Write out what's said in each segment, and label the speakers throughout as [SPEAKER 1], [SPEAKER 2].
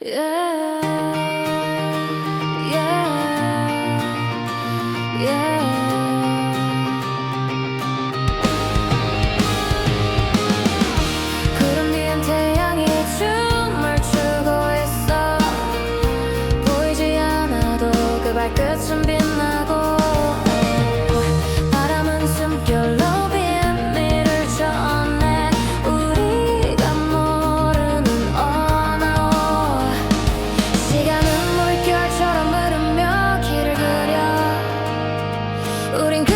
[SPEAKER 1] Yeah. couldn't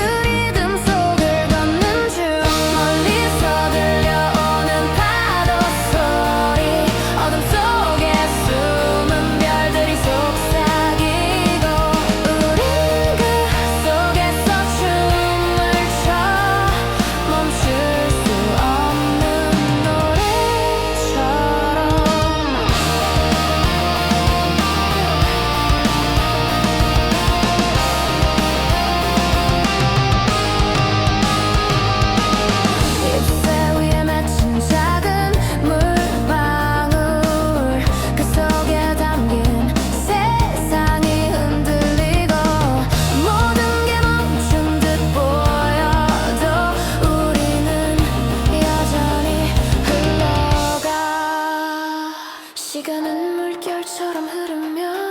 [SPEAKER 1] 시간은 물결처럼 흐르면